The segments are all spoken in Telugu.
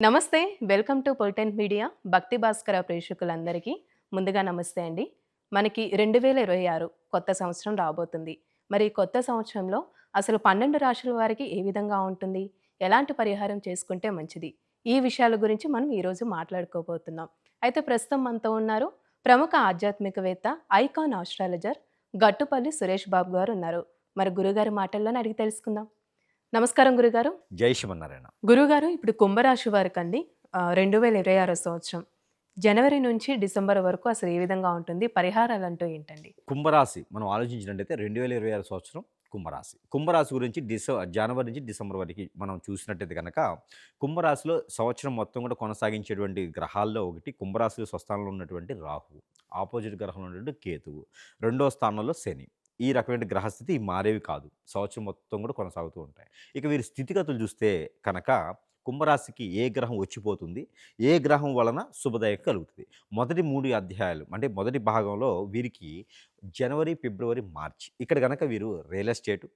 నమస్తే వెల్కమ్ టు పొలిటెంట్ మీడియా భక్తి భాస్కర ప్రేక్షకులందరికీ ముందుగా నమస్తే అండి. మనకి రెండు వేల ఇరవై ఆరు కొత్త సంవత్సరం రాబోతుంది. మరి కొత్త సంవత్సరంలో అసలు పన్నెండు రాశుల వారికి ఏ విధంగా ఉంటుంది? ఎలాంటి పరిహారం చేసుకుంటే మంచిది? ఈ విషయాల గురించి మనం ఈరోజు మాట్లాడుకోబోతున్నాం. అయితే ప్రస్తుతం మనతో ఉన్నారు ప్రముఖ ఆధ్యాత్మికవేత్త ఐకాన్ ఆస్ట్రాలజర్ గట్టుపల్లి సురేష్ బాబు గారు ఉన్నారు. మరి గురుగారి మాటల్లోనే అడిగి తెలుసుకుందాం. నమస్కారం గురుగారు. జై శ్రీమన్నారాయణ గురుగారు ఇప్పుడు కుంభరాశి వారికి అండి రెండు వేల ఇరవై ఆరో సంవత్సరం. జనవరి నుంచి డిసెంబర్ వరకు అసలు ఏ విధంగా ఉంటుంది? పరిహారాలు అంటూ ఏంటండి? కుంభరాశి మనం ఆలోచించినట్టయితే రెండు వేల ఇరవై ఆరు సంవత్సరం కుంభరాశి. కుంభరాశి గురించి డిస జనవరి నుంచి డిసెంబర్ వరకు మనం చూసినట్టయితే కనుక కుంభరాశిలో సంవత్సరం మొత్తం కూడా కొనసాగించేటువంటి గ్రహాల్లో ఒకటి కుంభరాశిలో స్వస్థానంలో ఉన్నటువంటి రాహు ఆపోజిట్ గ్రహంలో ఉన్నటువంటి కేతువు. రెండో స్థానంలో శని. ఈ రకమైన గ్రహస్థితి మారేవి కాదు. సంవత్సరం మొత్తం కూడా కొనసాగుతూ ఉంటాయి. ఇక వీరి స్థితిగతులు చూస్తే కనుక కుంభరాశికి ఏ గ్రహం వచ్చిపోతుంది? ఏ గ్రహం వలన శుభదాయకం కలుగుతుంది? మొదటి మూడు అధ్యాయాలు అంటే మొదటి భాగంలో వీరికి జనవరి ఫిబ్రవరి మార్చి ఇక్కడ కనుక వీరు రియల్ ఎస్టేటు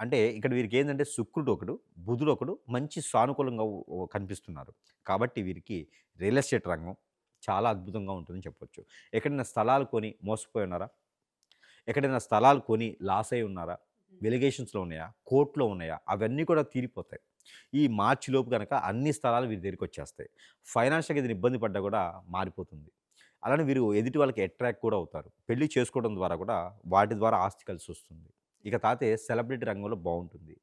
అంటే ఇక్కడ వీరికి ఏంటంటే శుక్రుడు ఒకడు బుధుడు ఒకడు మంచి సానుకూలంగా కనిపిస్తున్నారు. కాబట్టి వీరికి రియల్ ఎస్టేట్ రంగం చాలా అద్భుతంగా ఉంటుందని చెప్పొచ్చు. ఎక్కడైనా స్థలాలు కొని మోసపోయి ఉన్నారా? ఎక్కడైనా స్థలాలు కొని లాస్ అయి ఉన్నారా? వెలిగేషన్స్లో ఉన్నాయా? కోర్టులో ఉన్నాయా? అవన్నీ కూడా తీరిపోతాయి. ఈ మార్చి లోపు కనుక అన్ని స్థలాలు వీరి దగ్గరికి వచ్చేస్తాయి. ఫైనాన్షియల్గా ఏదైనా ఇబ్బంది పడ్డా కూడా మారిపోతుంది. అలానే వీరు ఎదుటి వాళ్ళకి అట్రాక్ట్ కూడా అవుతారు. పెళ్ళి చేసుకోవడం ద్వారా కూడా వాటి ద్వారా ఆస్తి కలిసి వస్తుంది. ఇక తాతే సెలబ్రిటీ రంగంలో బాగుంటుంది.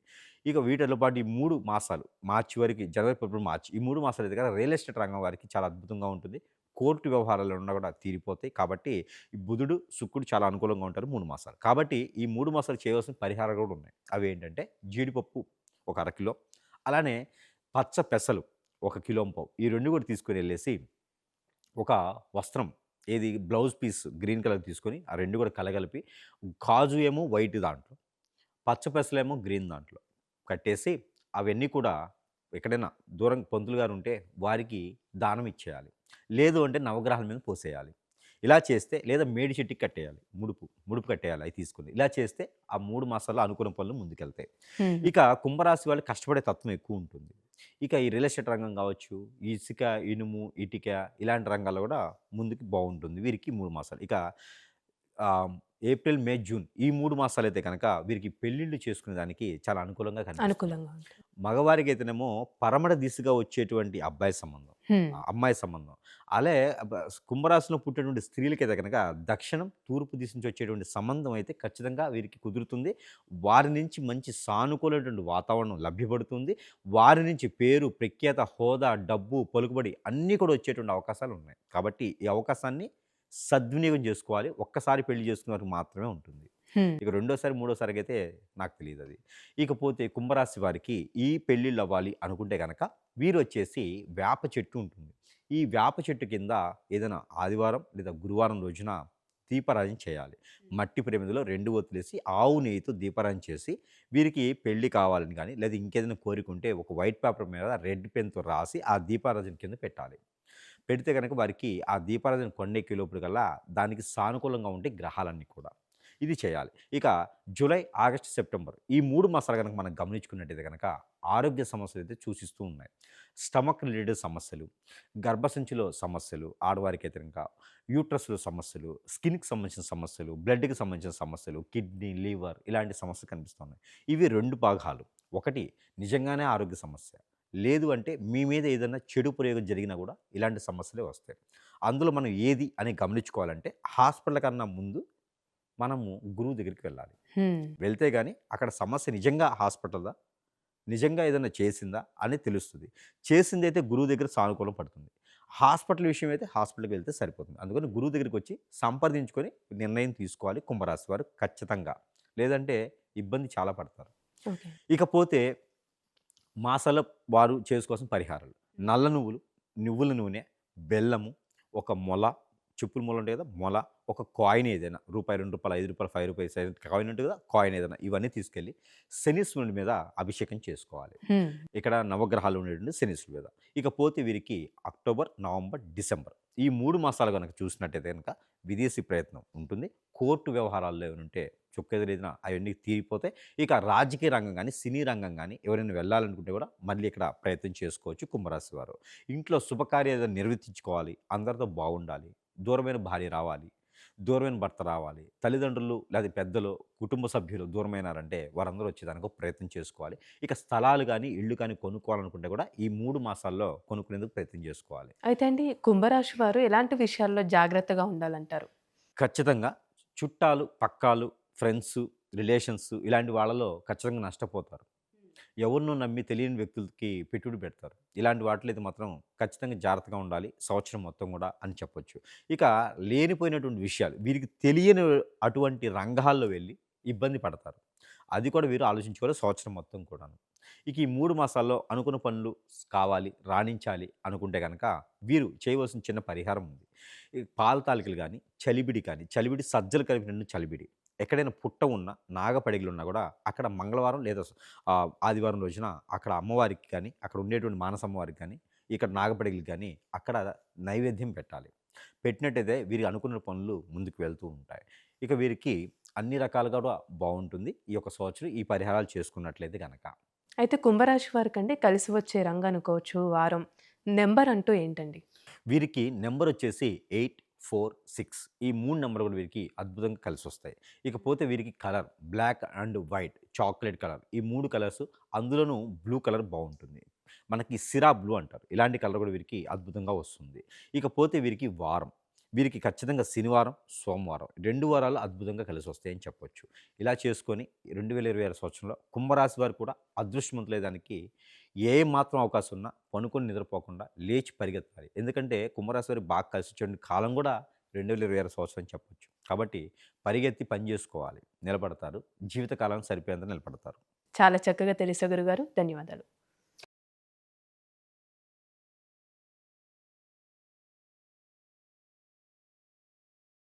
ఇక వీటిలో పాటు ఈ మూడు మాసాలు మార్చి వరకు జనవరి ఫిబ్రవరి మార్చి ఈ మూడు మాసాలు కదా రియల్ ఎస్టేట్ రంగం వారికి చాలా అద్భుతంగా ఉంటుంది. కోర్టు వ్యవహారాలు ఉన్నా కూడా తీరిపోతాయి. కాబట్టి ఈ బుధుడు శుక్రుడు చాలా అనుకూలంగా ఉంటారు మూడు మాసాలు. కాబట్టి ఈ మూడు మాసాలు చేయవలసిన పరిహారాలు కూడా ఉన్నాయి. అవి ఏంటంటే జీడిపప్పు ఒక అరకిలో అలానే పచ్చ పెసలు ఒక కిలో పావు. ఈ రెండు కూడా తీసుకొని వెళ్ళేసి ఒక వస్త్రం ఏది బ్లౌజ్ పీస్ గ్రీన్ కలర్ తీసుకొని ఆ రెండు కూడా కలగలిపి కాజు ఏమో వైట్ దాంట్లో పచ్చ పెసలేమో గ్రీన్ దాంట్లో కట్టేసి అవన్నీ కూడా ఎక్కడైనా దూరం పంతులు గారు ఉంటే వారికి దానం ఇచ్చేయాలి. లేదు అంటే నవగ్రహాల మీద పోసేయాలి. ఇలా చేస్తే లేదా మేడి చెట్టుకి కట్టేయాలి. ముడుపు ముడుపు కట్టేయాలి అవి తీసుకుని ఇలా చేస్తే ఆ మూడు మాసాల్లో అనుకున్న పనులు ముందుకెళ్తాయి. ఇక కుంభరాశి వాళ్ళు కష్టపడే తత్వం ఎక్కువ ఉంటుంది. ఇక ఈ రియల్ ఎస్టేట్ రంగం కావచ్చు ఇసుక ఇనుము ఇటుక ఇలాంటి రంగాల్లో కూడా ముందుకు బాగుంటుంది. వీరికి మూడు మాసాలు. ఇక ఏప్రిల్ మే జూన్ ఈ మూడు మాసాలు అయితే కనుక వీరికి పెళ్ళిళ్ళు చేసుకునే దానికి చాలా అనుకూలంగా అనుకూలంగా మగవారికి అయితేనేమో పరమడ దిశగా వచ్చేటువంటి అబ్బాయి సంబంధం అమ్మాయి సంబంధం. అలే కుంభరాశిలో పుట్టేటువంటి స్త్రీలకైతే కనుక దక్షిణం తూర్పు దిశ నుంచి వచ్చేటువంటి సంబంధం అయితే ఖచ్చితంగా వీరికి కుదురుతుంది. వారి నుంచి మంచి సానుకూలమైనటువంటి వాతావరణం లభ్యపడుతుంది. వారి నుంచి పేరు ప్రఖ్యాత హోదా డబ్బు పలుకుబడి అన్నీ కూడా వచ్చేటువంటి అవకాశాలు ఉన్నాయి. కాబట్టి ఈ అవకాశాన్ని సద్వినియోగం చేసుకోవాలి. ఒక్కసారి పెళ్ళి చేసుకున్న వారికి మాత్రమే ఉంటుంది. ఇక రెండోసారి మూడోసారికి అయితే నాకు తెలియదు అది. ఇకపోతే కుంభరాశి వారికి ఈ పెళ్ళిళ్ళు అవ్వాలి అనుకుంటే కనుక వీరు వచ్చేసి వేప చెట్టు ఉంటుంది. ఈ వేప చెట్టు కింద ఏదైనా ఆదివారం లేదా గురువారం రోజున దీపారాధన చేయాలి. మట్టి ప్రమిదలో రెండు ఒత్తులేసి ఆవు నెయ్యితో దీపారాధన చేసి వీరికి పెళ్ళి కావాలని కానీ లేదా ఇంకేదైనా కోరికుంటే ఒక వైట్ పేపర్ మీద రెడ్ పెన్తో రాసి ఆ దీపారాధన కింద పెట్టాలి. పెడితే కనుక వారికి ఆ దీపారాధన కొండెక్కే లోపల కల్లా దానికి సానుకూలంగా ఉంటే గ్రహాలన్నీ కూడా. ఇది చేయాలి. ఇక జూలై ఆగస్ట్ సెప్టెంబర్ ఈ మూడు మాసాలు కనుక మనం గమనించుకున్నట్టయితే కనుక ఆరోగ్య సమస్యలు అయితే సూచిస్తూ ఉన్నాయి. స్టమక్ రిలేటెడ్ సమస్యలు గర్భసంచిలో సమస్యలు ఆడవారికి అయితే ఇంకా యూట్రస్లో సమస్యలు స్కిన్కి సంబంధించిన సమస్యలు బ్లడ్కి సంబంధించిన సమస్యలు కిడ్నీ లివర్ ఇలాంటి సమస్యలు కనిపిస్తున్నాయి ఇవి రెండు భాగాలు. ఒకటి నిజంగానే ఆరోగ్య సమస్య. లేదు అంటే మీ మీద ఏదైనా చెడు ప్రయోగం జరిగినా కూడా ఇలాంటి సమస్యలే వస్తాయి. అందులో మనం ఏది అని గమనించుకోవాలంటే హాస్పిటల్ కన్నా ముందు మనము గురువు దగ్గరికి వెళ్ళాలి. వెళ్తే కానీ అక్కడ సమస్య నిజంగా హాస్పిటల్దా? నిజంగా ఏదైనా చేసిందా? అని తెలుస్తుంది. చేసింది అయితే గురువు దగ్గర సానుకూలం పడుతుంది. హాస్పిటల్ విషయం అయితే హాస్పిటల్కి వెళ్తే సరిపోతుంది. అందుకని గురువు దగ్గరికి వచ్చి సంప్రదించుకొని నిర్ణయం తీసుకోవాలి కుంభరాశి వారు ఖచ్చితంగా. లేదంటే ఇబ్బంది చాలా పడతారు. ఇకపోతే మాసాల వారు చేసుకోవాల్సిన పరిహారాలు. నల్ల నువ్వులు నువ్వుల నూనె బెల్లము ఒక మొల చెప్పుల మొల ఉంటాయి కదా మొల ఒక కాయిన్ ఏదైనా రూపాయి రెండు రూపాయలు ఐదు రూపాయలు ఫైవ్ రూపీస్ కాయిన్ ఉంటుంది కదా కాయిన్ ఏదైనా ఇవన్నీ తీసుకెళ్ళి శనీశ్వరుని మీద అభిషేకం చేసుకోవాలి. ఇక్కడ నవగ్రహాలు ఉండేటువంటి శనీశ్వరుని మీద. ఇకపోతే వీరికి అక్టోబర్ నవంబర్ డిసెంబర్ ఈ మూడు మాసాలు కనుక చూసినట్టయితే కనుక విదేశీ ప్రయత్నం ఉంటుంది. కోర్టు వ్యవహారాల్లో ఏమైనా ఉంటే చుక్కెదురైన అవన్నీ తీరిపోతాయి ఇక రాజకీయ రంగం కానీ సినీ రంగం కానీ ఎవరైనా వెళ్ళాలనుకుంటే కూడా మళ్ళీ ఇక్కడ ప్రయత్నం చేసుకోవచ్చు కుంభరాశి వారు. ఇంట్లో శుభకార్యాలు నిర్వర్తించుకోవాలి అందరితో బాగుండాలి దూరమైన భార్య రావాలి దూరమైన భర్త రావాలి తల్లిదండ్రులు లేదా పెద్దలు కుటుంబ సభ్యులు దూరమైనారంటే వారందరూ వచ్చేదానికి ప్రయత్నం చేసుకోవాలి. ఇక స్థలాలు కానీ ఇళ్ళు కానీ కొనుక్కోవాలనుకుంటే కూడా ఈ మూడు మాసాల్లో కొనుక్కునేందుకు ప్రయత్నం చేసుకోవాలి. అయితే అండి కుంభరాశి వారు ఎలాంటి విషయాల్లో జాగ్రత్తగా ఉండాలంటారు? ఖచ్చితంగా చుట్టాలు పక్కాలు ఫ్రెండ్స్ రిలేషన్స్ ఇలాంటి వాళ్ళలో ఖచ్చితంగా నష్టపోతారు. ఎవరినో నమ్మి తెలియని వ్యక్తులకి పెట్టుబడి పెడతారు. ఇలాంటి వాటిలో అయితే మాత్రం ఖచ్చితంగా జాగ్రత్తగా ఉండాలి. సంవత్సరం మొత్తం కూడా అని చెప్పొచ్చు. ఇక లేనిపోయినటువంటి విషయాలు వీరికి తెలియని అటువంటి రంగాల్లో వెళ్ళి ఇబ్బంది పడతారు. అది కూడా వీరు ఆలోచించుకోవాలి సంవత్సరం మొత్తం కూడాను. ఇక ఈ మూడు మాసాల్లో అనుకున్న పనులు కావాలి రాణించాలి అనుకుంటే కనుక వీరు చేయవలసిన చిన్న పరిహారం ఉంది. పాల తాలికలు కానీ చలిబిడి కానీ చలిబిడి సజ్జలు కలిపిన చలిబిడి. ఎక్కడైనా పుట్ట ఉన్న నాగపడిగలు ఉన్నా కూడా అక్కడ మంగళవారం లేదా ఆదివారం రోజున అక్కడ అమ్మవారికి కానీ అక్కడ ఉండేటువంటి మానసమ్మవారికి కానీ ఇక్కడ నాగపడిగలు కానీ అక్కడ నైవేద్యం పెట్టాలి. పెట్టినట్టయితే వీరికి అనుకున్న పనులు ముందుకు వెళ్తూ ఉంటాయి. ఇక వీరికి అన్ని రకాలుగా కూడా బాగుంటుంది. ఈ యొక్క సంవత్సరం ఈ పరిహారాలు చేసుకున్నట్లయితే కనుక అయితే కుంభరాశి వారికి అండి కలిసి వచ్చే రంగు అనుకోవచ్చు వారం. నెంబర్ అంటూ ఏంటండి? వీరికి నెంబర్ వచ్చేసి ఎయిట్ ఫోర్ సిక్స్ ఈ మూడు నెంబర్ కూడా వీరికి అద్భుతంగా కలిసి వస్తాయి ఇకపోతే వీరికి colour black and white chocolate colour ఈ మూడు కలర్స్ అందులోనూ బ్లూ కలర్ బాగుంటుంది. మనకి సిరా బ్లూ అంటారు. ఇలాంటి కలర్ కూడా వీరికి అద్భుతంగా వస్తుంది. ఇకపోతే వీరికి వారం వీరికి ఖచ్చితంగా శనివారం సోమవారం రెండు వారాలు అద్భుతంగా కలిసి వస్తాయని చెప్పొచ్చు. ఇలా చేసుకొని రెండు వేల ఇరవై ఆరు సంవత్సరంలో కుంభరాశి వారు కూడా అదృష్టవంతులేదానికి ఏ మాత్రం అవకాశం ఉన్నా పనుకొని నిద్రపోకుండా లేచి పరిగెత్తాలి. ఎందుకంటే కుంభరాశి వారి బాగా కలిసి వచ్చే కాలం కూడా రెండు వేల ఇరవై ఆరు సంవత్సరం అని చెప్పొచ్చు. కాబట్టి పరిగెత్తి పని చేసుకోవాలి. నిలబడతారు. జీవితకాలం సరిపోయేంత నిలబడతారు. చాలా చక్కగా తెలుసా గురుగారు. ధన్యవాదాలు.